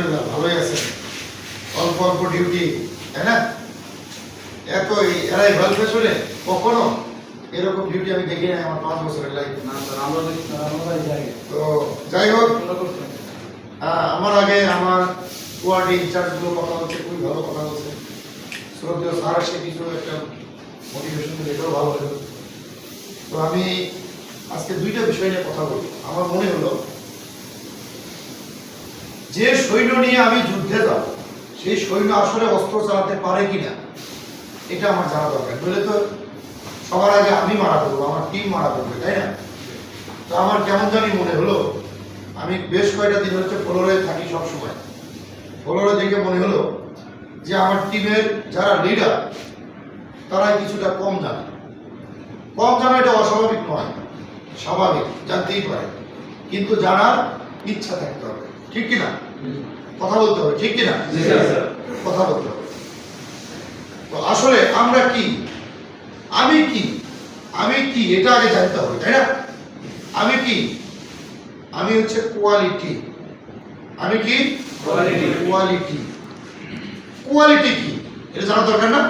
আলহামদুলিল্লাহ ভালোই আছেন অল্প অল্প ডিউটি তাই না? এত এরাই ভালো পেছনে কখনো এরকম ডিউটি আমি দেখি নাই আমার পাঁচ বছরের লাইফ না স্যার আমরা তো যাই হোক আমরা আগে আমার কোয়ার্ডি ইনচার্জগুলো কথা হচ্ছে খুবই ভালো কথা বলছে শ্রদ্ধেয় স্যার এসে কিছু একটা মোটিভেশন দিলে এটাও ভালো হলো। তো আমি আজকে দুইটা বিষয় নিয়ে কথা বলি আমার মনে হলো যে সৈন্য নিয়ে আমি যুদ্ধে যাব, সেই সৈন্য আসলে অস্ত্র চালাতে পারে কিনা এটা আমার জানা দরকার। নইলে তো সবার আগে আমি মারা পড়ব, আমার টিম মারা পড়বে, তাই না? তো আমার কেমন জানি মনে হলো, আমি বেশ কয়েকটা দিন হচ্ছে ফলোরে থাকি সব সময়। ফলোরে দেখে মনে হলো যে আমার টিমের যারা লিডার তারা কিছুটা কম জানে। কম জানা এটা অস্বাভাবিক নয়, স্বাভাবিক, জানতেই পারে। কিন্তু জানার ইচ্ছা থাকতে হবে। ঠিক কিনা? কথা বলতে হবে ঠিক কিনা? কথা বলতে হবে। তো আসলে আমরা কি? আমি কি? আমি কি? এটা আগে জানতে হবে তাই না? আমি কি? আমি হচ্ছে কোয়ালিটি আমি কি. কোয়ালিটি কোয়ালিটি কি? এটা জানা দরকার না?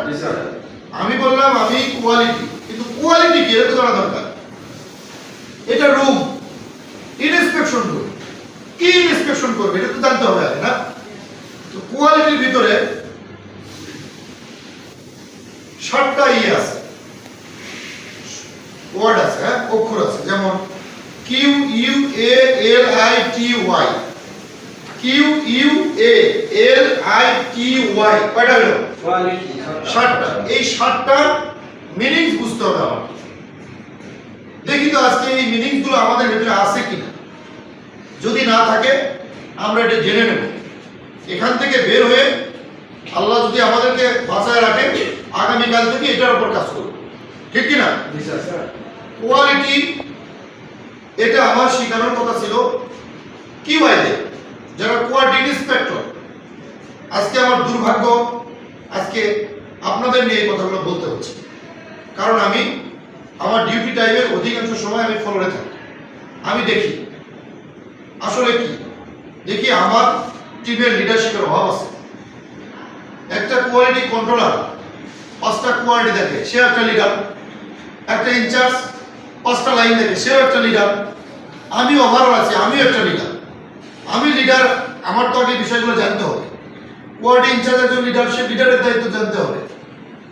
আমি বললাম আমি কোয়ালিটি কিন্তু কোয়ালিটি কি? এটা তো জানা দরকার। এটা রুম ইনস্পেকশন রুম কি ইনস্পেকশন করবে? এটা তো জানতে হবে আগে না? তো কোয়ালিটির ভিতরে সাতটা ইয়ে আছে। ওয়ার্ড আছে হ্যাঁ? অক্ষর আছে যেমন Q U A L I T Y. Q U A L I T Y কয়টা হলো? ষাটটা এই ষাটটার মিনিংস বুঝতে হবে আমার দেখি তো আজকে এই মিনিংসগুলো আমাদের ভিতরে আছে কিনা। যদি না থাকে আমরা এটা জেনে নেব। এখান থেকে বের হয়ে আল্লাহ যদি আমাদেরকে বাঁচায় রাখে আগামীকাল থেকে এটার উপর কাজ করব ঠিক কিনা? কোয়ালিটি এটা আমার শেখানোর কথা ছিল। কি ওয়াইদে যারা কোয়ালিটি ইন্সপেক্টর আজকে আমার দুর্ভাগ্য আজকে আপনাদের নিয়ে এই কথাগুলো বলতে হচ্ছে। কারণ আমি আমার ডিউটি টাইমের অধিকাংশ সময় আমি ফলোরে থাকি। আমি দেখি। আসলে কি? দেখি আমার টিমের লিডারশিপের অভাব আছে। একটা কোয়ালিটি কন্ট্রোলার পাঁচটা কোয়ালিটি দেখে সে একটা লিডার একটা ইনচার্জ পাঁচটা লাইন দেখে, সেও একটা লিডার আমি ওভারঅল আছি, আমিও একটা লিডার আমি লিডার আমার তো আগে বিষয়গুলো জানতে হবে। কোয়ালিটি ইনচার্জ একজন লিডারশিপ লিডারের দায়িত্ব জানতে হবে।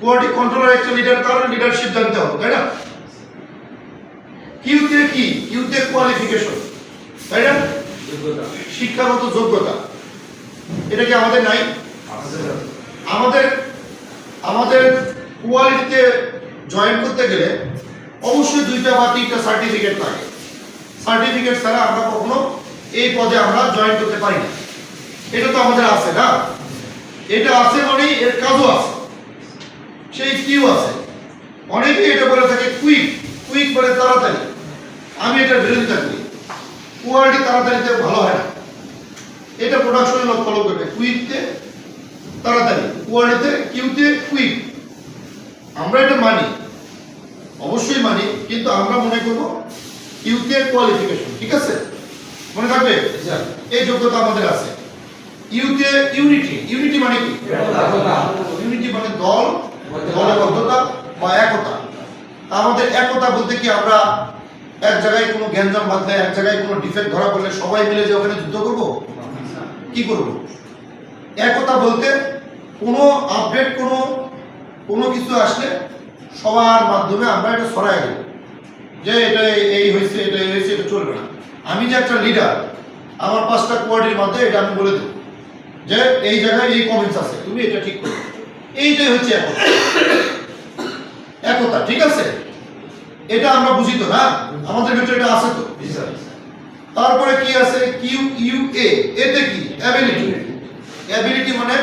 কোয়ালিটি কন্ট্রোলার একটা লিডার তার লিডারশিপ জানতে হবে, তাই না? কিউতে কি? কিউতে কোয়ালিফিকেশন তাই না? শিক্ষাগত যোগ্যতা। এটা কি আমাদের নাই? আমাদের আমাদের কোয়ালিটিতে জয়েন করতে গেলে অবশ্যই দুইটা বা তিনটা সার্টিফিকেট লাগে সার্টিফিকেট ছাড়া আমরা কখনো এই পদে আমরা জয়েন করতে পারি না। এটা তো আমাদের আছে না? এটা আছে মানেই এর কাজও আছে। সেই কিউ আছে। অনেকে এটা বলে থাকে কুইক কুইক বলে তাড়াতাড়ি। আমি এটা বিরোধিতা করি। কোয়ালিটি তাড়াতাড়িতে ভালো হয় না। এটা প্রোডাকশনের লোক ফলো করবে। কুইকতে তাড়াতাড়ি। কোয়ালিটিতে কিউতে কুইক আমরা এটা মানি। অবশ্যই মানি কিন্তু আমরা মনে করব কিউতে কোয়ালিফিকেশন ঠিক আছে? মনে থাকবে? এই যোগ্যতা আমাদের আছে। ইউতে ইউনিটি ইউনিটি মানে কি। ইউনিটি মানে দল দলবদ্ধতা বা একতা। আমাদের একতা বলতে কি আমরা এক জায়গায় কোনো গ্যাঞ্জাম বাঁধলে, এক জায়গায় কোনো ডিফেক্ট ধরা পড়লে সবাই মিলে যে ওখানে যুদ্ধ করব? কি করব? একতা বলতে কোনো আপডেট কোনো কোনো কিছু আসলে সবার মাধ্যমে আমরা এটা সরাই দেব। যে এটা এই- হয়েছে, এটা এই হয়েছে, এটা চলবে না। আমি যে একটা লিডার আমার পাঁচটা কোয়ার্ডির মধ্যে এটা আমি বলে দেবো। যে এই জায়গায় এই কমেন্টস আছে, তুমি এটা ঠিক করো। এইটাই হচ্ছে একতা। একতা, ঠিক আছে? এটা আমরা বুঝি তো না? আমাদের ভিতরে এটা আছে তো। তারপরে কি আছে? কিউ ইউ এ এতে কি? অ্যাবিলিটি অ্যাবিলিটি মানে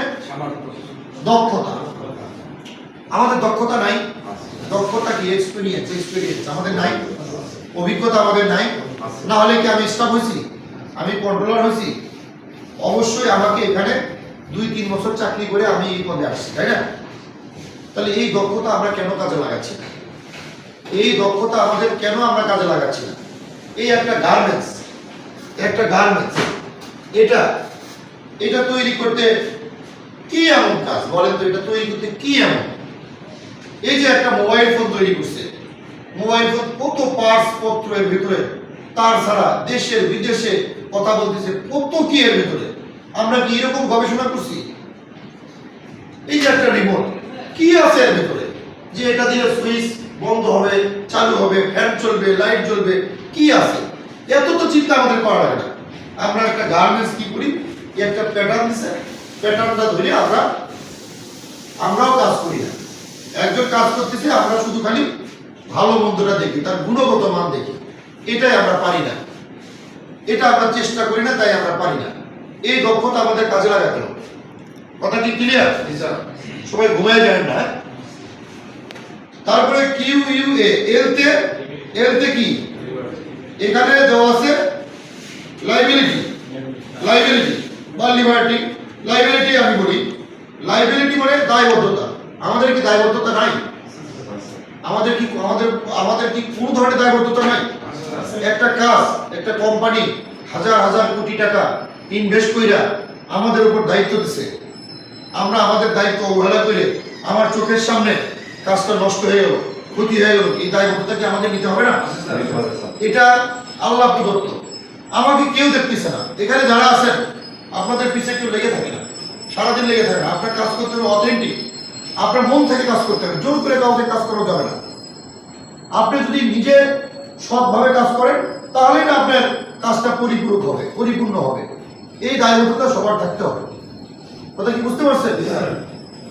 দক্ষতা। আমাদের দক্ষতা নাই। দক্ষতা কি? এক্সপিরিয়েন্স এক্সপিরিয়েন্স আমাদের নাই। অভিজ্ঞতা আমাদের নাই। না হলে কি আমি স্টাফ হয়েছি আমি কন্ট্রোলার হয়েছি অবশ্যই আমাকে এখানে দুই তিন বছর চাকরি করে আমি এই পদে আসছি তাই না? তাহলে এই দক্ষতা আমরা কেন কাজে লাগাচ্ছি? না এই দক্ষতা আমাদের কেন আমরা কাজে লাগাচ্ছি না? এই একটা গার্মেন্টস একটা গার্মেন্টস এটা এটা তৈরি করতে কি এমন কাজ? বলেন তো, এটা তৈরি করতে কি এমন? এই যে একটা মোবাইল ফোন তৈরি করছে মোবাইল ফোন কত পার্টস পত্র এর ভিতরে? তার ছাড়া দেশের বিদেশে কথা বলতেছে, কত কি এর ভিতরে? আমরা কি এরকম গবেষণা করছি? এই যে একটা রিমোট কি আছে এর ভিতরে? যে এটা দিয়ে সুইচ বন্ধ হবে, চালু হবে, ফ্যান চলবে, লাইট জ্বলবে, কি আছে? এত তো চিন্তা আমাদের করা লাগে না। আমরা একটা গার্মেন্টস কি করি? একটা প্যাটার্ন দিছে প্যাটার্নটা ধরে আমরা, আমরাও কাজ করি না। একজন কাজ করতেছে, আমরা শুধু খালি ভালো মন্দটা দেখি, তার গুণগত মান দেখি। এটাই আমরা পারি না। এটা আমরা চেষ্টা করি না, তাই আমরা পারি না। এই দক্ষতা আমাদের কাজে লাগাতে হবে। কথা কি ক্লিয়ার সবাই ঘুমায় যায় না হ্যাঁ? তারপরে কিউ ইউ এ এল তে কি? এখানে দেওয়া আছে লাইবিলিটি লাইবিলিটি বা লিবার্টি লাইবিলিটি আমি বলি। লাইবিলিটি মানে দায়বদ্ধতা। আমাদের কি দায়বদ্ধতা নাই? আমাদের কি, আমাদের আমাদের কি কোনো ধরনের দায়বদ্ধতা নাই? একটা কাজ, একটা কোম্পানি হাজার হাজার কোটি টাকা ইনভেস্ট কইরা আমাদের উপর দায়িত্ব দিছে। আমরা আমাদের দায়িত্ব অবহেলা করে আমার চোখের সামনে কাজটা নষ্ট হয়ে গেল ক্ষতি হয়ে গেল এই দায়বদ্ধতা কি আমাকে নিতে হবে না? এটা আল্লাহ প্রদত্ত। আমাকে কেউ দেখতেছে না। এখানে যারা আছেন আপনাদের পিছিয়ে কেউ লেগে থাকে না। সারাদিন লেগে থাকে না। আপনার কাজ করতে হবে অথেন্টিক আপনার মন থেকে কাজ করতে হবে। জোর করে কাউকে কাজ করা যাবে না। আপনি যদি নিজে সৎভাবে কাজ করেন তাহলে না আপনার কাজটা পরিপূরক হবে পরিপূর্ণ হবে। এই দায়বদ্ধতা সবার থাকতে হবে। কথা কি বুঝতে পারছেন?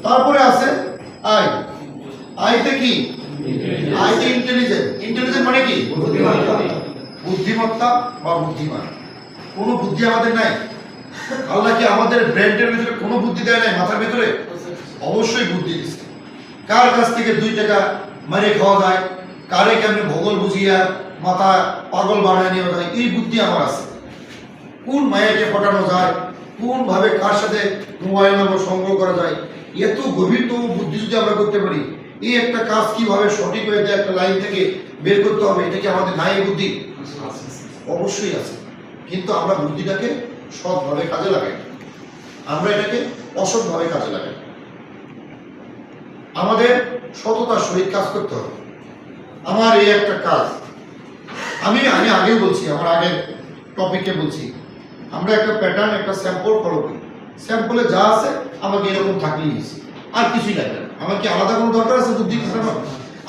তারপরে আছে আই আইতে কি? আইতে ইন্টেলিজেন্ট ইন্টেলিজেন্ট মানে কি? বুদ্ধিমত্তা বা বুদ্ধিমান। বুদ্ধি আমাদের নাই। আল্লাহ কি আমাদের ভিতরে কোনো বুদ্ধি দেয় নাই, মাথার ভিতরে? অবশ্যই বুদ্ধি দিচ্ছে কার কাছ থেকে দুই টাকা মারে খাওয়া যায়? কারে ভূগোল বুঝিয়া মাথা পাগল বানায় নেওয়া যায়? এই বুদ্ধি আমার আছে। কোন মায়াকে পটানো যায়? কোন ভাবে কার সাথে মোবাইল নম্বর সংগ্রহ করা যায়? এত গভীর তো বুদ্ধি যদি আমরা করতে পারি এই একটা কাজ কীভাবে সঠিক হয়ে একটা লাইন থেকে বের করতে হবে, এটা কি আমাদের নাই বুদ্ধি? অবশ্যই আছে। কিন্তু আমরা বুদ্ধিটাকে সৎভাবে কাজে লাগাই। আমরা এটাকে অসৎভাবে কাজে লাগাই। আমাদের সততার সহিত কাজ করতে হবে। আমার এই একটা কাজ। আমি আমি আগেও বলছি, আমার আগের টপিকে বলছি, আমরা একটা প্যাটার্ন একটা স্যাম্পল ফলো করি। স্যাম্পলে যা আছে আমাকে এরকম থাকলেই আর কিছুই লাগবে আমার কি আলাদা কোনো দরকার আছে বুদ্ধি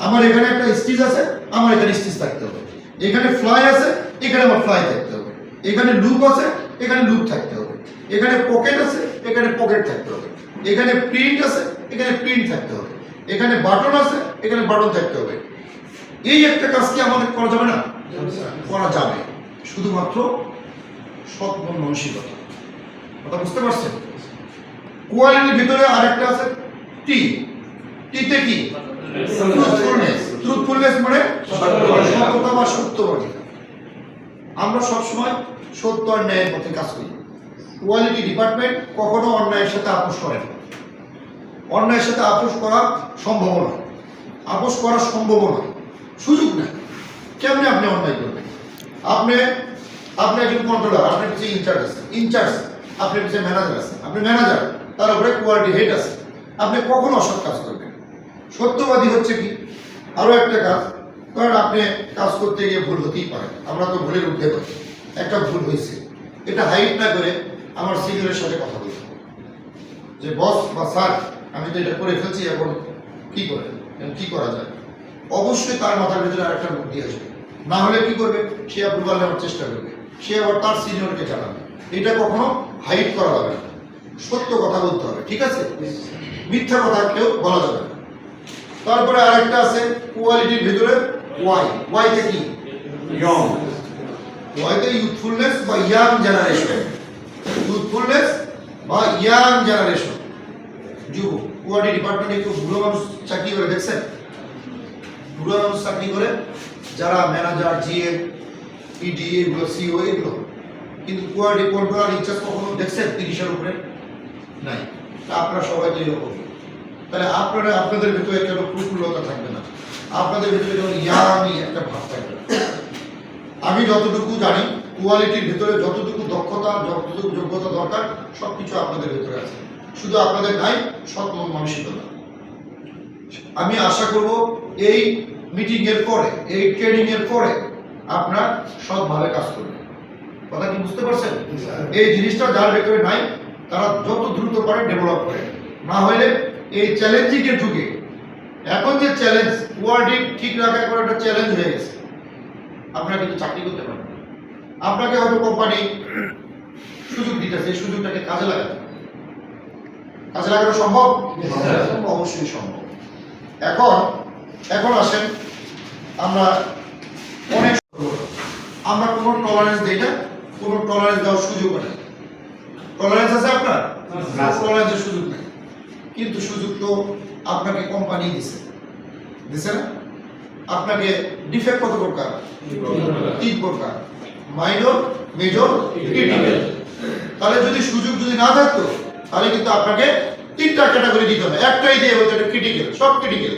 আমার এখানে একটা স্টিচ আছে, আমার এখানে স্টিচ থাকতে হবে। এখানে ফ্লাই আছে, এখানে আমার ফ্লাই থাকতে হবে। এখানে লুপ আছে, এখানে লুপ থাকতে হবে। এখানে পকেট আছে, এখানে পকেট থাকতে হবে। এখানে প্রিন্ট আছে, এখানে প্রিন্ট থাকতে হবে। এখানে বাটন আছে, এখানে বাটন থাকতে হবে। এই একটা কাজ কি আমাদের করা যাবে না? করা যাবে। শুধুমাত্র সৎ মানসিকতা কথা বুঝতে পারছেন? কোয়ালিটির ভিতরে আরেকটা আছে টি টিতে কি? ট্রুথফুলনেস ট্রুথফুলনেস মানে সত্যতা বা সত্যবাদী। আমরা সবসময় সত্য আর ন্যায়ের পথে কাজ করি। কোয়ালিটি ডিপার্টমেন্ট কখনো অন্যায়ের সাথে আপোষ করে না। অন্যায়ের সাথে আপোষ করা সম্ভব নয়। আপোষ করা সম্ভব নয়। সুযোগ নেই। কেমনে আপনি অন্যায় করবেন? আপনি আপনি একজন কন্ট্রোলার আপনার পিছিয়ে ইনচার্জ আছে। ইনচার্জ আপনার পিছিয়ে ম্যানেজার আছে। আপনি ম্যানেজার তার উপরে কোয়ালিটি হেড আছে। আপনি কখন অসৎ কাজ করবেন সত্যবাদী হচ্ছে কি? আরও একটা কাজ, কারণ আপনি কাজ করতে গিয়ে ভুল হতেই পারে আমরা তো ভুলের উঠতে পারি একটা ভুল হয়েছে। এটা হাইট না করে আমার সিনিয়রের সাথে কথা বলতে যে বস বা স্যার, আমি তো এটা করে ফেলছি, এখন কি করে? কি করা যায়? অবশ্যই তার মাথার ভিতরে আরেকটা বুদ্ধি আসবে। না হলে কি করবে? সে অ্যাপ্রুভাল নেওয়ার চেষ্টা করবে। সে আবার তার সিনিয়রকে জানাবে। এটা কখনো হাইট করা যাবে সত্য কথা বলতে হবে, ঠিক আছে? মিথ্যা কথা কেউ বলা যাবে না। তারপরে আরেকটা আছে কোয়ালিটির ভিতরে ওয়াই ওয়াইতে কি? ইয়ং ওয়াইতে ইউথফুলনেস বা ইয়াং জেনারেশন ইউথফুলনেস বা ইয়াং জেনারেশন যুব কোয়ালিটি ডিপার্টমেন্টে কেউ বুড়ো মানুষ চাকরি করে দেখছেন? বুড়ো মানুষ চাকরি করে যারা ম্যানেজার জিএম ইডি এগুলো সিও এগুলো। কিন্তু কোয়ালিটি কন্ট্রোলার ইনচার্জ কখনো দেখছেন? তিরিশের উপরে নাই। তা আপনারা সবাই তো এরকম। তাহলে আপনারা আপনাদের ভিতরে কেন প্রফুল্লতা থাকবে না? আপনাদের ভিতরে যেমন ইয়ামি একটা ভাব থাকবে আমি যতটুকু জানি কোয়ালিটির ভিতরে যতটুকু দক্ষতা যতটুকু যোগ্যতা দরকার সব কিছু আপনাদের ভিতরে আছে। শুধু আপনাদের নাই সৎ মানসিকতা। আমি আশা করব এই মিটিং এর পরে এই ট্রেনিং এর পরে আপনারা সৎভাবে কাজ করবেন কথা কি বুঝতে পারছেন? এই জিনিসটা যার ভেতরে নাই তারা যত দ্রুত পারে ডেভেলপ করে। না হলে এই চ্যালেঞ্জিং এর যুগে এখন যে চ্যালেঞ্জ ওয়ার্ডিং ঠিক রাখা করে একটা চ্যালেঞ্জ হয়ে গেছে। আপনারা কিন্তু চাকরি করতে পারবেন না। আপনাকে হয়তো কোম্পানি সুযোগ দিতেছে এই সুযোগটাকে কাজে লাগাতে কাজে লাগানো সম্ভব? অবশ্যই সম্ভব। এখন এখন আসেন আমরা অনেক আমরা কোনো টলারেন্স দেই না কোনো টলারেন্স দেওয়ার সুযোগ নেই। টলারেন্স আছে আপনার? টলারেন্সের সুযোগ নেই। কিন্তু সুযোগ তো আপনাকে কোম্পানি দিছে। দিছে না? আপনাকে ডিফেক্ট কত প্রকার? তিন প্রকার। মাইনর মেজর ক্রিটিক্যাল তাহলে যদি সুযোগ যদি না থাকতো তাহলে কিন্তু আপনাকে তিনটা ক্যাটাগরি দিতে হবে। একটাই দিয়ে বলতে এটা ক্রিটিক্যাল সব ক্রিটিক্যাল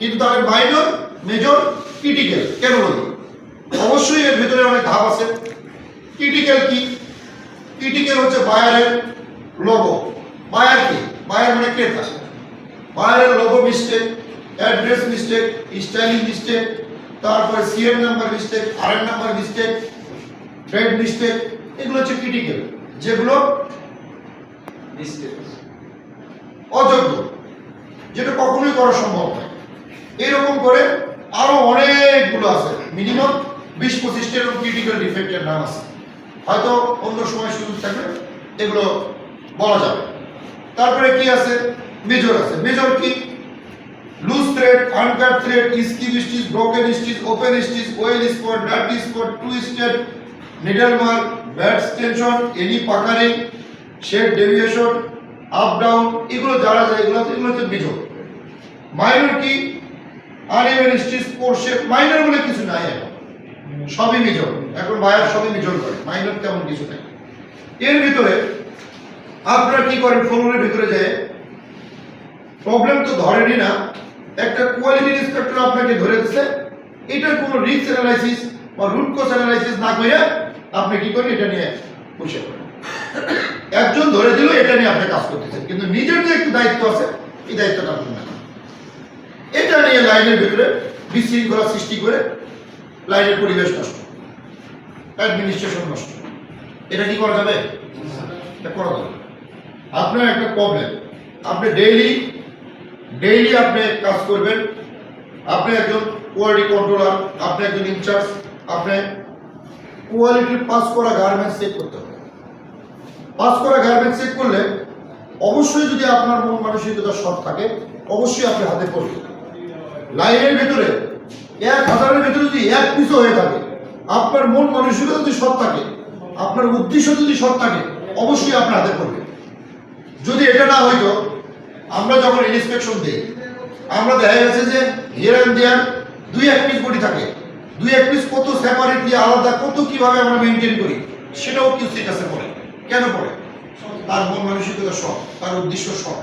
কিন্তু তাহলে মাইনর মেজর ক্রিটিক্যাল কেন বলি অবশ্যই এর ভিতরে অনেক ধাপ আছে। ক্রিটিক্যাল কি? ক্রিটিক্যাল হচ্ছে বায়ারের লোগো বায়ার কি? বায়ার মানে ক্রেতা। বায়ারের logo mistake address mistake styling mistake তারপরে CM number mistake RN number mistake trade mistake এগুলো হচ্ছে ক্রিটিক্যাল যেগুলো অযোগ্য যেটা কখনোই করা সম্ভব নয়। এরকম করে আরও অনেকগুলো আছে মিনিমাম বিশ পঁচিশটা এরকম ক্রিটিক্যাল ডিফেক্টের নাম আছে। হয়তো অন্য সময় সুযোগ থাকবে এগুলো বলা যাবে। তারপরে কি আছে? মেজর আছে। মেজর কি? Loose thread uncut thread skip stitch broken stitch open stitch oil spot dirty spot two twisted needle mark bats tension any puckering shade deviation up down এগুলো যারা যায়, এগুলো এগুলো হচ্ছে মেজর। মাইনর কি? আনইভেন স্টিচ পোর্শে minor বলে কিছু নাই এখন। সবই মেজর। এখন বায়ার সবই মেজর করে। মাইনর তেমন কিছু নেই। এর ভিতরে আপনারা কি করেন? ফ্লোরের ভিতরে যায়। প্রবলেম তো ধরেনি না। একটা কোয়ালিটি ইন্সপেক্টর আপনাকে ধরে দিচ্ছে এটার কোনো রিস্ক অ্যানালাইসিস বা রুট কোজ অ্যানালাইসিস না করে আপনি কি করেন? এটা নিয়ে বসে একজন ধরে দিল, এটা নিয়ে আপনি কাজ করতেছেন। কিন্তু নিজের যে একটু দায়িত্ব আছে, এই দায়িত্বটা আপনি না এটা নিয়ে লাইনের ভিতরে বিশৃঙ্খলা সৃষ্টি করে লাইনের পরিবেশ নষ্ট অ্যাডমিনিস্ট্রেশন নষ্ট। এটা কি করা যাবে? এটা করা যাবে আপনার একটা প্রবলেম আপনি ডেইলি ডেইলি আপনি কাজ করবেন। আপনি একজন কোয়ালিটি কন্ট্রোলার আপনি একজন ইনচার্জ আপনি কোয়ালিটির পাস করা গার্মেন্টস চেক করতে হবে। পাস করা গার্মেন্টস চেক করলে অবশ্যই যদি আপনার মন মানসিকতা সৎ থাকে, অবশ্যই আপনি হাতে পড়বে লাইনের ভিতরে, এক হাজারের ভিতরে যদি এক পিসও হয়ে থাকে, আপনার মন মানসিকতা যদি সৎ থাকে, আপনার উদ্দেশ্য যদি সৎ থাকে, অবশ্যই আপনার হাতে পড়বে যদি এটা না হইতো, আমরা যখন ইন্সপেকশন দিই, আমরা দেখা গেছে যে হিয়ার অ্যান্ড দেয়ার দুই এক পিস বডি থাকে। দুই এক পিস কত সেপারেটলি আলাদা, কত কীভাবে আমরা মেনটেন করি, সেটাও কি কাছে পড়ে কেন পড়ে তার মন মানসিকতা সৎ তার উদ্দেশ্য সৎ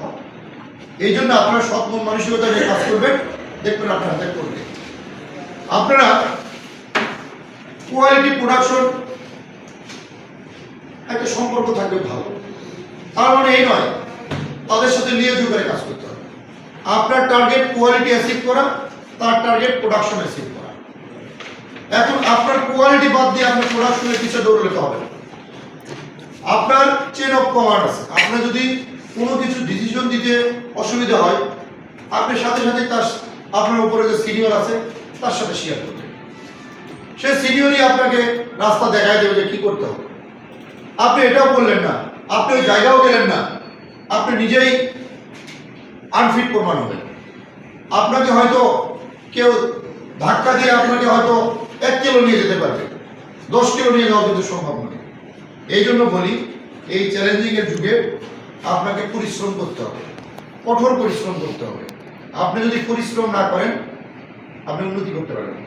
এই জন্য আপনারা সৎ মন মানসিকতা নিয়ে কাজ করবেন। দেখবেন আপনার হাতে করবে আপনারা কোয়ালিটি প্রোডাকশন একটা সম্পর্ক থাকবে ভালো। তার মানে এই নয়, তাদের সাথে লিয়েজ করে কাজ করতে হবে। আপনার টার্গেট কোয়ালিটি অ্যাচিভ করা, তার টার্গেট প্রোডাকশন অ্যাচিভ করা। এখন আপনার কোয়ালিটি বাদ দিয়ে আপনার প্রোডাকশনের পিছিয়ে দৌড়লে তো হবে আপনার চেন অফ কমান্ড আছে। আপনার যদি কোনো কিছু ডিসিশন দিতে অসুবিধা হয়, আপনি সাথে সাথে তার, আপনার উপরে যে সিনিয়র আছে, তার সাথে শেয়ার করবেন সে সিনিয়রই আপনাকে রাস্তা দেখায় দেবে যে কি করতে হবে। আপনি এটাও বললেন না আপনি ওই জায়গাও গেলেন না। আপনি নিজেই আনফিট প্রমাণ হবেন আপনাকে হয়তো কেউ ধাক্কা দিয়ে আপনাকে হয়তো এক কিলো নিয়ে যেতে পারবে। দশ কিলো নিয়ে যাওয়া কিন্তু সম্ভব নয়। এই জন্য বলি, এই চ্যালেঞ্জিংয়ের যুগে আপনাকে পরিশ্রম করতে হবে। কঠোর পরিশ্রম করতে হবে। আপনি যদি পরিশ্রম না করেন, আপনি উন্নতি করতে পারবেন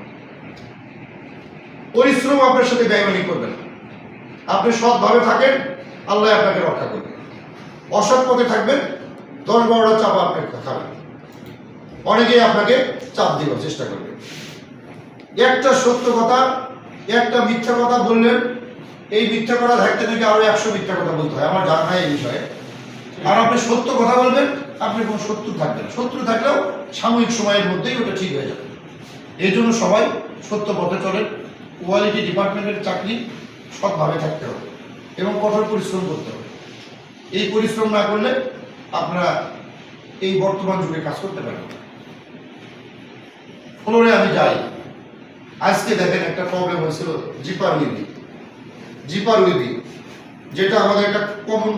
পরিশ্রম আপনার সাথে ব্যয়মানি করবেন আপনি সৎভাবে থাকেন আল্লাহ আপনাকে রক্ষা করবে অসৎ পথে থাকবেন, দশ বারোটা চাপ আপনার খাবেন অনেকেই আপনাকে চাপ দেওয়ার চেষ্টা করবে। একটা সত্য কথা, একটা মিথ্যা কথা বললেন, এই মিথ্যা কথা থাকতে থেকে আরও একশো মিথ্যা কথা বলতে হয়, আমার জানা নাই এই বিষয়ে। আর আপনি সত্য কথা বলবেন, আপনি কোনো শত্রু থাকবেন শত্রু থাকলেও সাময়িক সময়ের মধ্যেই ওটা ঠিক হয়ে যাবে। এই জন্য সবাই সত্য পথে চলেন। কোয়ালিটি ডিপার্টমেন্টের চাকরি সৎভাবে থাকতে হবে। এবং কঠোর পরিশ্রম করতে হবে। এই পরিশ্রম না করলে আপনারা এই বর্তমান যুগে কাজ করতে পারেন। ফ্লোরে আমি যাই। আজকে দেখেন একটা প্রবলেম হয়েছিল জিপার উইবি। জিপার উইবি, যেটা আমাদের একটা কমন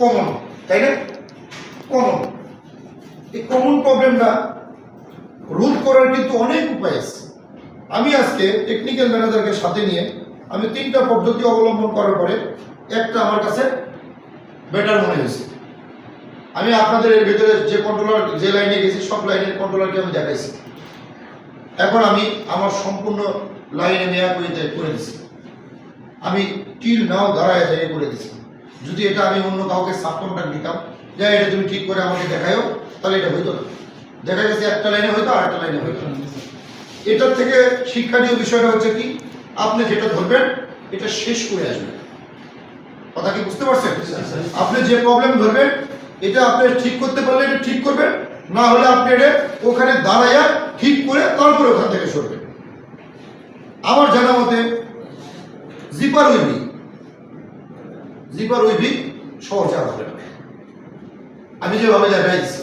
কমন তাই না? কমন এই কমন প্রবলেমটা রোধ করার কিন্তু অনেক উপায় আছে। আমি আজকে টেকনিক্যাল ম্যানেজারকে সাথে নিয়ে আমি তিনটা পদ্ধতি অবলম্বন করার পরে একটা আমার কাছে বেটার মনে হয়েছে। আমি আপনাদের এর ভেতরে যে কন্ট্রোলার যে লাইনে গেছি, সব লাইনের কন্ট্রোলারকে আমি দেখাইছি। এখন আমি আমার সম্পূর্ণ লাইনে নেওয়া করে করে দিছি। আমি টিল নাও দাঁড়ায় যাই করে দিছি। যদি এটা আমি অন্য কাউকে সাব কন্ট্রাক্ট দিতাম, যে এটা তুমি ঠিক করে আমাকে দেখায়ও, তাহলে এটা হইতো না। দেখা গেছে একটা লাইনে হইতো আর একটা লাইনে হইতো না। এটার থেকে শিক্ষণীয় বিষয়টা হচ্ছে কি? আপনি যেটা ধরবেন, এটা শেষ করে আসবেন কথা কি বুঝতে পারছেন? আপনি যে প্রবলেম ধরবেন, এটা আপনি ঠিক করতে পারলে এটা ঠিক করবেন, না হলে আপনি এটা ওখানে দাঁড়াইয়া ঠিক করে তারপরে ওখান থেকে সরবেন। আমার জানা মতে জিপার উইবি জিপার উইবি সহজে আর হবে আমি যেভাবে দেখাইছি,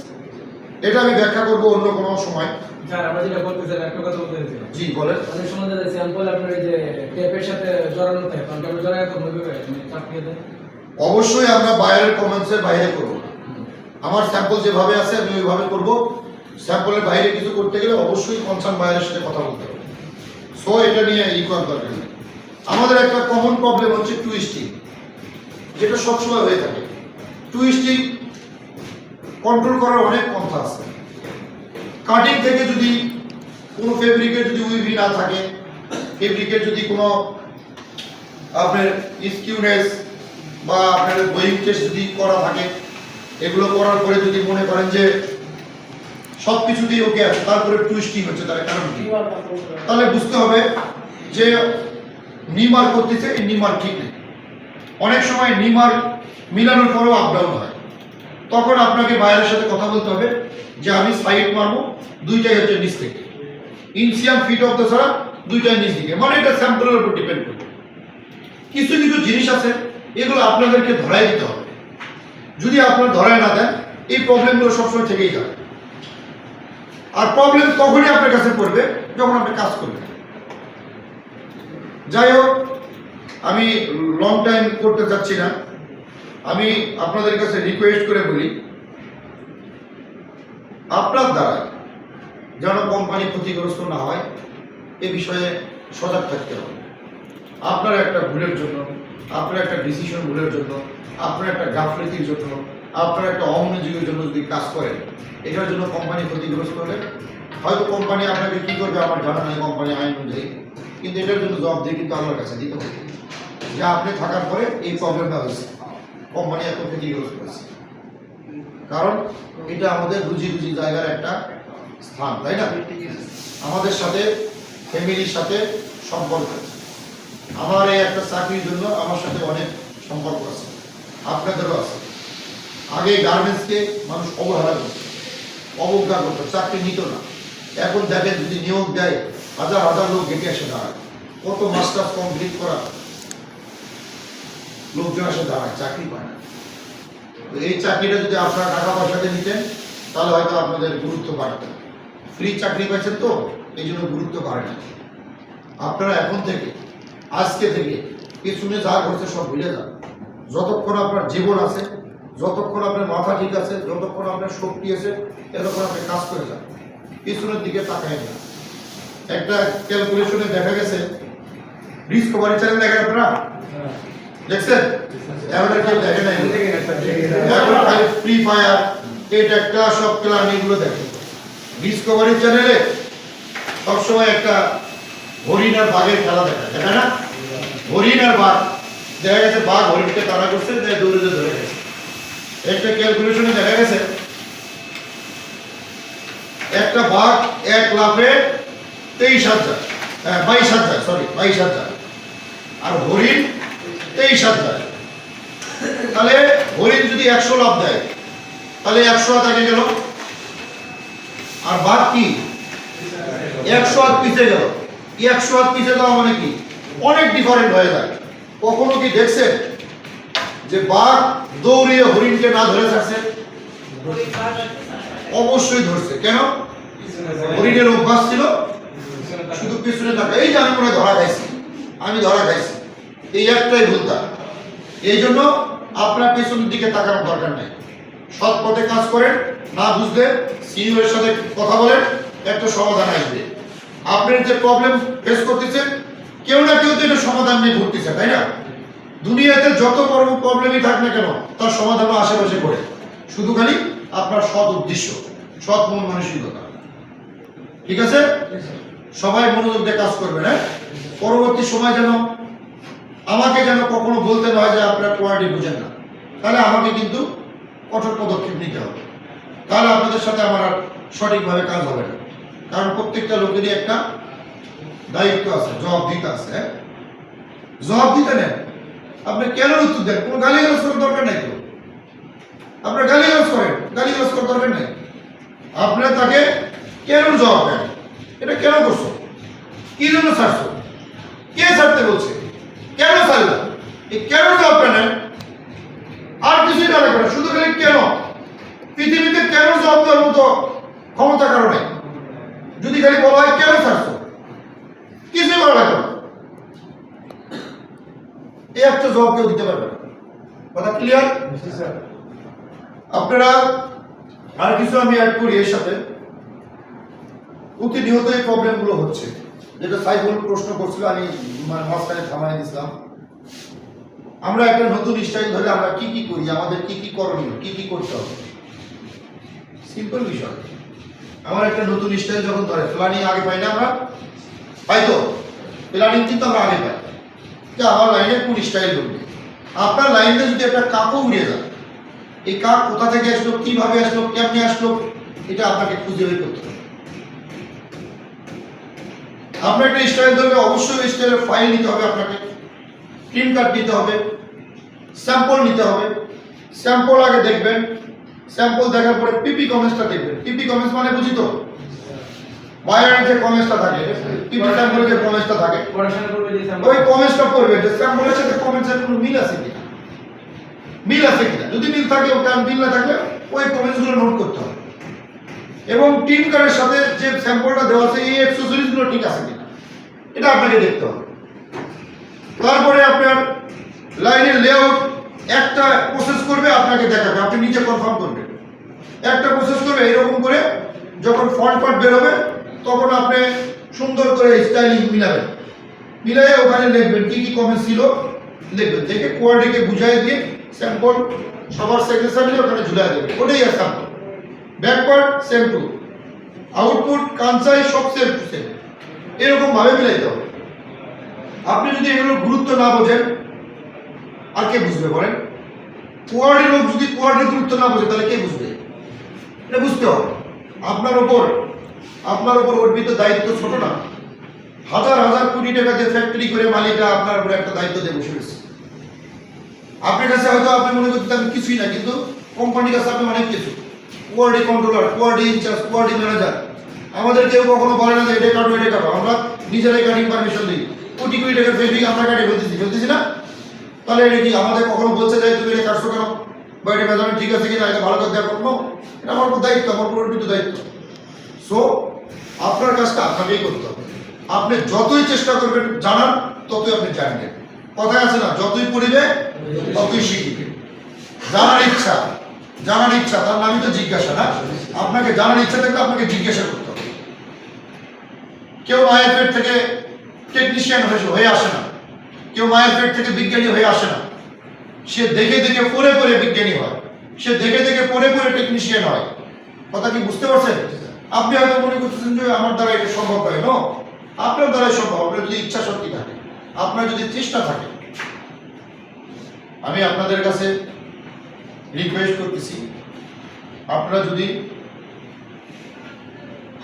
এটা আমি ব্যাখ্যা করব অন্য কোনো সময়। স্যার আমরা যেটা বলতেছেন একটা কথা বলতে জি বলেন। অনেক সময় দেখা স্যাম্পল আপনার এই যে টেপের সাথে জড়ানো থাকে কারণ জড়ায় তো মুভি চাপিয়ে দেয় অবশ্যই আমরা বাইরের কমেন্টসের বাইরে করব। আমার স্যাম্পল যেভাবে আছে আমি ওইভাবে করব। স্যাম্পলের বাইরে কিছু করতে গেলে অবশ্যই কনসার্ন বাইরের সাথে কথা বলতে হবে। সো এটা নিয়ে ই করার দরকার নেই। আমাদের একটা কমন প্রবলেম হচ্ছে টুইস্টিং যেটা সবসময় হয়ে থাকে। টুইস্টিং কন্ট্রোল করার অনেক পন্থা আছে। কাটিং থেকে যদি কোনো ফেব্রিকের যদি উইভি না থাকে ফেব্রিকের যদি কোনো আপনার স্কিউনেস বা আপনার বইম টেস্ট যদি করা থাকে, এগুলো করার পরে যদি মনে করেন যে সব কিছুতেই ওকে আছে, তারপরে টুইস্টিং হচ্ছে তার কারণ কি তাহলে বুঝতে হবে যে নিমার করতেছে, এই নিমার ঠিক নেই। অনেক সময় নিমার মিলানোর পরেও আপ ডাউন হয়। তখন আপনাকে বাইরের সাথে কথা বলতে হবে। যে আমি সাইড মারবো, দুইটাই হচ্ছে নিচ থেকে। ইনসিয়াম, ফিট অফ দ্য ছাড়া দুইটাই নিচ দিকে মানে এটা স্যাম্পলের উপর ডিপেন্ড করবে। কিছু কিছু জিনিস আছে, এগুলো আপনাদেরকে ধরাই দিতে হবে। যদি আপনার ধরায় না দেন, এই প্রবলেমগুলো সবসময় থেকেই যাবে। আর প্রবলেম তখনই আপনার কাছে পড়বে, যখন আপনি কাজ করবেন। যাই হোক, আমি লং টাইম করতে চাচ্ছি না। আমি আপনাদের কাছে রিকোয়েস্ট করে বলি আপনার দ্বারা যেন কোম্পানি ক্ষতিগ্রস্ত না হয়, এ বিষয়ে সজাগ থাকতে হবে। আপনার একটা ভুলের জন্য, আপনার একটা ডিসিশন ভুলের জন্য, আপনার একটা গাফলতির জন্য, আপনার একটা অমনোযোগের জন্য যদি কাজ করেন, এটার জন্য কোম্পানি ক্ষতিগ্রস্ত হলে হয়তো কোম্পানি আপনাকে কী করবে আমার জানা নেই, কোম্পানি আইন অনুযায়ী। কিন্তু এটার জন্য জব দিয়ে কিন্তু আল্লাহর কাছে দিতে হবে। যা আপনি থাকার পরে এই প্রবলেমটা হয়েছে। কোম্পানি এত ক্ষতিগ্রস্ত হয়েছে। কারণ এটা আমাদের রুজি রুজি জায়গার একটা স্থান, তাই না? আমাদের সাথে, ফ্যামিলির সাথে সম্পর্ক। আমার এই একটা চাকরির জন্য আমার সাথে অনেক সম্পর্ক আছে, আপনাদেরও আছে। আগে গার্মেন্টসকে মানুষ অবহেলা করত, অবজ্ঞা করতো, চাকরি নিত না। এখন দেখেন যদি নিয়োগ দেয়, হাজার হাজার লোক গেটে এসে দাঁড়ায়। কত মাস্টার্স কমপ্লিট করা লোকজন এসে দাঁড়ায়, চাকরি পায় না। তো এই চাকরিটা যদি আপনারা টাকা পয়সাতে নিতেন, তাহলে হয়তো আপনাদের গুরুত্ব বাড়ত। ফ্রি চাকরি পাচ্ছেন তো, এই জন্য গুরুত্ব বাড়ে আপনারা এখন থেকে, আজকে থেকে পিছনে যা ঘটছে সব ভুলে যান। যতক্ষণ আপনার জীবন আছে, যতক্ষণ আপনার মাথা ঠিক আছে, যতক্ষণ আপনার শক্তি আছে, এতক্ষণ আপনি কাজ করে যান। পিছনের দিকে তাকায় না। একটা ক্যালকুলেশনে দেখা গেছে ডিসকভারি চ্যানেল দেখেন আপনারা? দেখছেন আর কেউ দেখে নাই এখন ফ্রি ফায়ার এটা ক্লাস অফ ক্লান এগুলো দেখে। ডিসকভারি চ্যানেলে সবসময় একটা হরিণ আর বাঘের খেলা দেখা না? হরিণ আর বাঘ। দেখা গেছে বাঘ হরিণকে তাড়া করছে তাই দৌড়ে গেছে। একটা ক্যালকুলেশনে দেখা গেছে একটা বাঘ এক লাফে তেইশ হাজার হ্যাঁ, বাইশ হাজার সরি বাইশ হাজার। আর হরিণ তেইশ হাত তাহলে হরিণ যদি একশো লাভ দেয়, তাহলে একশো আগে গেল। আর বাঘ কি? একশো হাত পিছে গেল। একশো হাত পিছে যাওয়া মানে কি? অনেক ডিফারেন্ট হয়ে যায়। কখনো কি দেখছেন যে বাঘ দৌড়িয়ে হরিণকে না ধরে ছাড়ছে? অবশ্যই ধরছে। কেন? হরিণের অভ্যাস ছিল শুধু পিছনে থাকা। এই যে আমি মনে ধরা খাইছি। আমি ধরা খাইছি। এই একটাই ভুল তার এই জন্য আপনার পেছনের দিকে তাকানোর দরকার নেই। সৎ পথে কাজ করেন না বুঝলে সিইও এর সাথে কথা বলেন একটা সমাধান আসবে। আপনার যে প্রবলেম ফেস করতেছেন কেউ না কেউ তো এটা সমাধান নিয়ে ঘুরতেছে তাই না? দুনিয়াতে যত বড় প্রবলেমই থাক না কেন তার সমাধান আশেপাশে করে শুধু খালি আপনার সৎ উদ্দেশ্য সৎ মন মানসিকতা। ঠিক আছে? সবাই মনোযোগ দিয়ে কাজ করবেন হ্যাঁ? পরবর্তী সময় যেন আমাকে যেন কখনো বলতে হয় যে আপনার কোয়ালিটি বুঝেন না। তাহলে আমাকে কিন্তু কঠোর পদক্ষেপ নিতে হবে। তাহলে আপনাদের সাথে আমার আর সঠিকভাবে কাজ হবে না। কারণ প্রত্যেকটা লোকেরই একটা দায়িত্ব আছে জবাব দিতে আছে হ্যাঁ? জবাব দিতে নেন। আপনি কেন উত্তর দেন? কোনো গালি গালাজ করার দরকার নাই তো। আপনার গালি গালাজ করেন। গালি গালাজ করার দরকার নেই। আপনার তাকে কেন জবাব দেন? এটা কেন করছ? কি জন্য ছাড়ছো কে ছাড়তে বলছে কেন ছাড়লেন এই কেন জবাবটা নেন আর কিছুই না লাগবে না শুধু খালি কেন পৃথিবীতে কেন জবাব দেওয়ার মতো ক্ষমতা কারও নেই যদি খালি বলা হয় কেন ছাড়ছো কিছুই বলা লাগবে না এই একটা জবাব কেউ দিতে পারবে না কথা ক্লিয়ার আপনারা আর কিছু আমি অ্যাড করি এর সাথে, প্রতিনিয়ত এই প্রবলেমগুলো হচ্ছে। যেটা সাইফুল প্রশ্ন করছিল, আমি মানে মাঝখানে থামাই দিয়েছিলাম আমরা একটা নতুন স্টাইল ধরে আমরা কি কি করি, আমাদের কি কি করণীয়, কি কি করতে হবে? সিম্পল বিষয়। আমার একটা নতুন স্টাইল যখন ধরে প্ল্যানিং আগে পাই না আমরা? পাই তো? প্ল্যানিং কিন্তু আমরা আগে পাই। আমার লাইনে কোন স্টাইল ঢুকবে আপনার লাইনে যদি একটা কাপড় উড়ে যায় এই কাক কোথা থেকে আসলো কীভাবে আসলো কেমনে আসলো এটা আপনাকে খুঁজে বের করতে হবে। আপনার একটা স্টাইল ধরলে অবশ্যই স্টাইলের ফাইল নিতে হবে আপনাকে। প্রিন্ট কার্ড নিতে হবে স্যাম্পল নিতে হবে। স্যাম্পল আগে দেখবেন। স্যাম্পল দেখার পরে পিপি কমেন্টসটা দেখবেন। পিপি কমেন্টস মানে বুঝি তো? বায়ারের যে কমেন্টসটা থাকে পিপি স্যাম্পলের যে কমেন্টসটা থাকে ওই কমেন্টসটা পড়বে। যে স্যাম্পলের সাথে কমেন্টসের কোনো মিল আছে কিনা? মিল আছে কিনা? যদি মিল থাকে, ওটা মিল না থাকলে ওই কমেন্টসগুলো নোট করতে হবে। এবং টিম কার্ডের সাথে যে স্যাম্পলটা দেওয়া আছে, এই অ্যাক্সেসরিজগুলো ঠিক আছে কিনা? এটা আপনাকে দেখতে হবে। তারপরে আপনার লাইনের লেআউট একটা প্রসেস করবে, আপনাকে দেখাবে। আপনি নিজে কনফার্ম করবেন। একটা প্রসেস করবে এরকম করে যখন ফন্ট ফন্ট বেরোবে, তখন আপনি সুন্দর করে স্টাইলিং মিলাবেন। মিলাই ওখানে লিখবেন কী কী কমেন্ট ছিল, লিখবেন। দেখে কোয়ালিটিকে বুঝাই দিয়ে স্যাম্পল, সবার সিগনেচার নিয়ে ওখানে ঝুলাই দেবেন ওটাই আর sample backward same to output Kansai সব সেম টু সেম এরকম ভাবে মিলাইতে হবে। আপনি যদি এগুলোর গুরুত্ব না বোঝেন, আর কে বুঝবে বলেন? কোয়ার্ডের লোক যদি কোয়ার্ডের গুরুত্ব না বোঝে, তাহলে কে বুঝবে? এটা বুঝতে হবে। আপনার ওপর আপনার ওপর অর্পিত দায়িত্ব ছোট না। হাজার হাজার কোটি টাকা যে ফ্যাক্টরি করে মালিকরা আপনার উপরে একটা দায়িত্ব দিয়ে বসে রয়েছে। আপনার কাছে হয়তো আপনি মনে করতে আমি কিছুই না, কিন্তু কোম্পানির কাছে আপনি অনেক কিছু। Quality controller quality incharge quality manager আমাদের কেউ কখনো বলে না যে এটা কাটো এটা কাটো। আমরা নিজেরাই কাটিং পারমিশন দিই। কোটি কোটি টাকার ফেব্রিক আমরা কাটে ফেলতেছি ফেলতেছি না। তাহলে এটা কি, আমাদের কখনো বলছে যে তুমি এটা কাটছো কেন? বা এটা মেজারমেন্ট ঠিক আছে কিনা, এটা ভালো করে দেওয়ার কোনো এটা আমার দায়িত্ব, আমার অর্পিত দায়িত্ব। সো আপনার কাজটা আপনাকেই করতে হবে। আপনি যতই চেষ্টা করবেন জানার, ততই আপনি জানবেন। কথায় আছে না, যতই পড়িবে জানার ইচ্ছা জানার ইচ্ছা, তার নামই তো জিজ্ঞাসা না? আপনাকে জানার ইচ্ছা থাকলে আপনাকে জিজ্ঞাসা করতে হবে। কেউ মায়ের থেকে টেকনিশিয়ান হয়ে আসে না। কেউ মায়ের থেকে বিজ্ঞানী হয়ে আসে না। সে দেখে দেখে পড়ে পড়ে বিজ্ঞানী হয়। সে দেখে দেখে টেকনিশিয়ান হয়। কথা কি বুঝতে পারছেন? আপনি হয়তো মনে করতেছেন যে আমার দ্বারা এটা সম্ভব হয়। নো আপনার দ্বারাই সম্ভব। আপনার যদি ইচ্ছা শক্তি থাকে, আপনার যদি চেষ্টা থাকে আমি আপনাদের কাছে রিকোয়েস্ট করতেছি, আপনারা যদি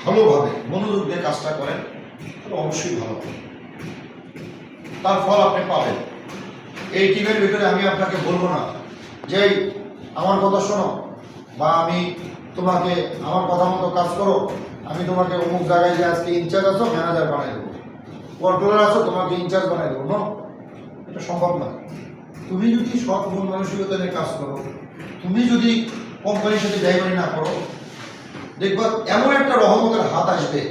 ভালোভাবে মনোযোগ দিয়ে কাজটা করেন, তাহলে অবশ্যই ভালো হবে। তার ফল আপনি পাবেন। এই টিমের ভিতরে আমি আপনাকে বলব না যে আমার কথা শোনো বা আমি তোমাকে, আমার কথা মতো কাজ করো। আমি তোমাকে অমুক জায়গায় যে আজকে ইনচার্জ আছো ম্যানেজার বানাই দেবো। কন্ট্রোলার আছো, তোমাকে ইনচার্জ বানাই দেবো। না এটা সম্ভব না তুমি যদি সৎ মন মানসিকতা নিয়ে কাজ করো, তুমি যদি কোম্পানির সাথে ড্রাইভারি না করো, দেখবা এমন একটা রহমতের হাত আসবে,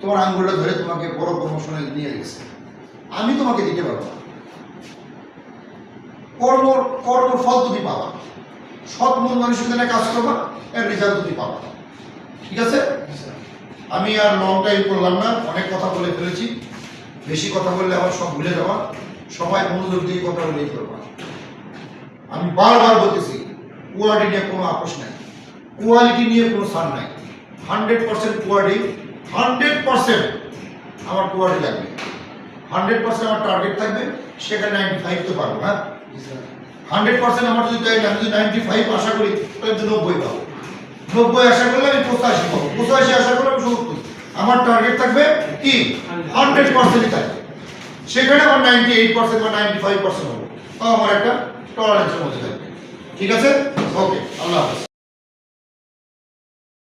তোমার আঙ্গুলটা ধরে তোমাকে বড় প্রমোশনে নিয়ে গেছে। আমি তোমাকে দিতে পারব কর্ম কর্ম ফল তুমি পাবা। সৎ মন মানসিকতা নিয়ে কাজ করবা, এর রেজাল্ট তুমি পাবা। ঠিক আছে? আমি আর লং টাইম করলাম না, অনেক কথা বলে ফেলেছি। বেশি কথা বললে আবার সব ভুলে যাওয়া সবাই মনোযোগ দিয়ে কথা করবা আমি বারবার বলতেছি কোয়ালিটি নিয়ে কোনো আপোষ নাই। কোয়ালিটি নিয়ে কোনো সার নাই। Hundred percent quality hundred percent আমার কোয়ালিটি লাগবে। হান্ড্রেড পার্সেন্ট আমার টার্গেট থাকবে সেখানে নাইনটি ফাইভ তো পারব হ্যাঁ? হান্ড্রেড পার্সেন্ট আমার যদি চাই আমি যদি নাইনটি ফাইভ আশা করি তাহলে তো নব্বই পাবো। নব্বই আশা করলে আমি পঁচাশি পাবো। পঁচাশি আশা করলে আমি সত্তর। আমার টার্গেট থাকবে কি? হান্ড্রেড পার্সেন্টই থাকবে। সেখানে আমার নাইনটি এইট পার্সেন্ট বা নাইনটি ফাইভ পার্সেন্ট হবে আমার একটা টলারেন্সের মধ্যে থাকবে। ঠিক আছে? ওকে আল্লাহ হাফেজ।